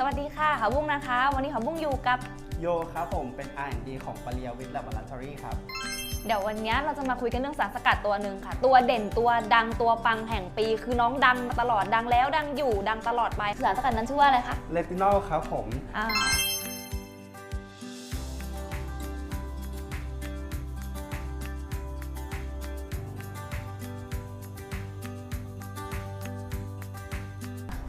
สวัสดีค่ะขาวบุ้งนะคะ วันนี้ขาวบุ้งอยู่กับโยครับผมเป็น R&D ของปริยวิทย์ Laboratory ครับ เดี๋ยววันนี้เราจะมาคุยกันเรื่องสารสกัดตัวหนึ่งค่ะ ตัวเด่นตัวดังตัวปังแห่งปี คือน้องดังมาตลอดดังแล้วดังอยู่ดังตลอดไปสารสกัดนั้นชื่อว่าอะไรคะเลตินอลครับผมอ่า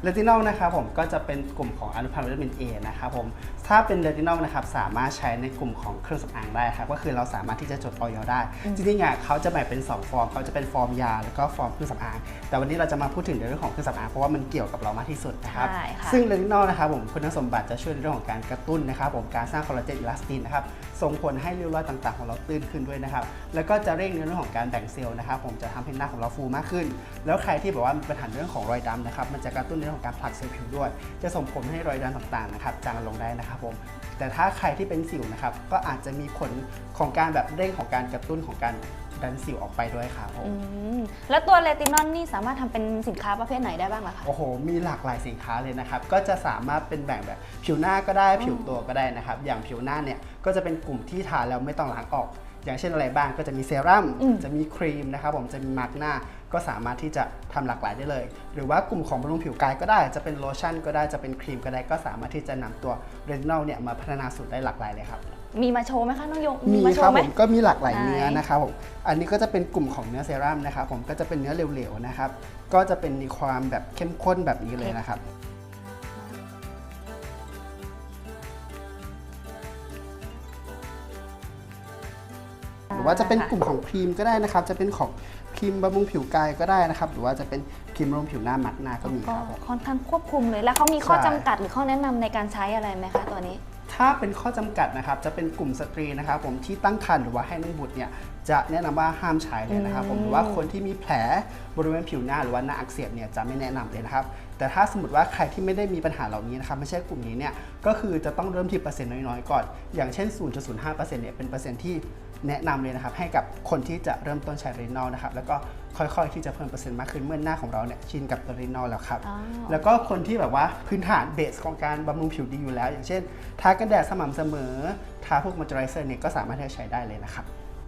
เลตินอลนะครับผมก็จะเป็นกลุ่มของอนุพันธ์วิตามิน A นะครับผม ถ้าเป็นเลตินอลนะครับสามารถใช้ในกลุ่มของเครื่องสำอางได้ครับก็คือเราสามารถที่จะจดออยได้ จริงๆอะเขาจะแบ่งเป็น 2 ฟอร์มเขาจะเป็นฟอร์มยา แล้วก็ฟอร์มเครื่องสำอาง แต่วันนี้เราจะมาพูดถึงในเรื่องของเครื่องสำอางเพราะว่ามันเกี่ยวกับเรามากที่สุดนะครับใช่ค่ะซึ่งเลตินอลนะครับผมคุณสมบัติจะช่วยในเรื่องของการกระตุ้นนะครับผมการสร้างคอลลาเจนอิลาสตินนะครับส่งผลให้ริ้วรอยต่างๆ ของเราตื้นขึ้นด้วยนะครับแล้วก็จะเร่งในเรื่องของการแบ่งเซลล์นะครับผมจะทำให้หน้าของเราฟูมากขึ้น แล้วใครที่แบบว่ามีปัญหาเรื่องของรอยดำนะครับมันจะกระตุ้นในเรื่องของการผลักเซลล์ผิวด้วย จะส่งผลให้รอยดำต่างๆนะครับจางลงได้นะครับผมแต่ถ้าใครที่เป็นสิวนะครับ ก็อาจจะมีผลของการแบบเร่งของการกระตุ้นของการดันสิวออกไปด้วยครับผมอืมแล้วตัวเลตินอลนี่สามารถทำเป็นสินค้าประเภทไหนได้บ้างล่ะคะโอ้โห มีหลากหลายสินค้าเลยนะครับ ก็จะสามารถเป็นแบ่งแบบผิวหน้าก็ได้ผิวตัวก็ได้นะครับ อย่างผิวหน้าเนี่ยก็จะเป็นกลุ่มที่ทาแล้วไม่ต้องล้างออก อย่างเช่นอะไรบ้างก็จะมีเซรั่มอืมจะมีครีมนะครับผมจะมีมาร์กหน้าก็สามารถที่จะทำหลากหลายได้เลย หรือว่ากลุ่มของบำรุงผิวกายก็ได้จะเป็นโลชั่นก็ได้จะเป็นครีมก็ได้ก็สามารถที่จะนำตัวเรตินอลเนี่ยมาพัฒนาสูตรได้หลากหลายเลยครับมีมาโชว์ไหมคะน้องโยมีมาโชครับว์ไหมผมก็มีหลากหลายไหนเนื้อนะครับผมอันนี้ก็จะเป็นกลุ่มของเนื้อเซรั่มนะครับผมก็จะเป็นเนื้อเหลวๆนะครับก็จะเป็นมีความแบบเข้มข้นแบบนี้เลยนะครับ ว่าจะเป็นกลุ่มของครีมก็ได้นะครับ จะเป็นของครีมบำรุงผิวกายก็ได้นะครับ หรือว่าจะเป็นครีมบำรุงผิวหน้ามัดหน้าก็มีก็ครับผม ค่อนข้างควบคุมเลย แล้วเขามีข้อใช่ จำกัดหรือข้อแนะนำในการใช้อะไรไหมคะตัวนี้ ถ้าเป็นข้อจำกัดนะครับ จะเป็นกลุ่มสตรีนะครับผมที่ตั้งครรภ์หรือว่าให้นมบุตรเนี่ยจะแนะนำว่าห้ามใช้เลยนะครับ ผมอืมหรือว่าคนที่มีแผลบริเวณผิวหน้าหรือว่าหน้าอักเสบเนี่ยจะไม่แนะนำเลยนะครับ แต่ถ้าสมมติว่าใครที่ไม่ได้มีปัญหาเหล่านี้นะครับไม่ใช่กลุ่มนี้เนี่ยก็คือจะต้องเริ่มที่เปอร์เซ็นต์น้อยๆก่อน อย่างเช่น 0.05%เนี่ยเป็นเปอร์เซ็นต์ที่แนะนำเลยนะครับให้กับคนที่จะเริ่มต้นใช้เรนอลนะครับแล้วก็ค่อยๆ ที่จะเพิ่มเปอร์เซ็นต์มากขึ้นเมื่อหน้าของเราเนี่ยชินกับตัวเรนอลแล้วครับอ๋อแล้วก็คนที่แบบว่าพื้นฐานเบสของการบำรุงผิวดีอยู่แล้ว อย่างเช่นทากันแดดสม่ำเสมอทาพวกมอยเจอไรเซอร์เนี่ยก็สามารถที่จะใช้ได้เลยนะครับ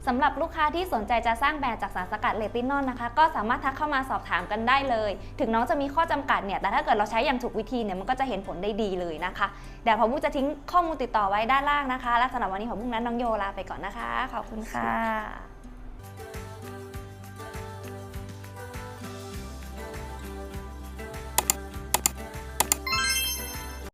สำหรับลูกค้าที่สนใจจะสร้างแบรนด์จากสารสกัดเลตินอลนะคะ ก็สามารถทักเข้ามาสอบถามกันได้เลย ถึงน้องจะมีข้อจำกัดเนี่ย แต่ถ้าเกิดเราใช้อย่างถูกวิธีเนี่ย มันก็จะเห็นผลได้ดีเลยนะคะ เดี๋ยวผมมุกจะทิ้งข้อมูลติดต่อไว้ด้านล่างนะคะ และสำหรับวันนี้ผมมุกนั้นน้องโยลาไปก่อนนะคะ ขอบคุณค่ะ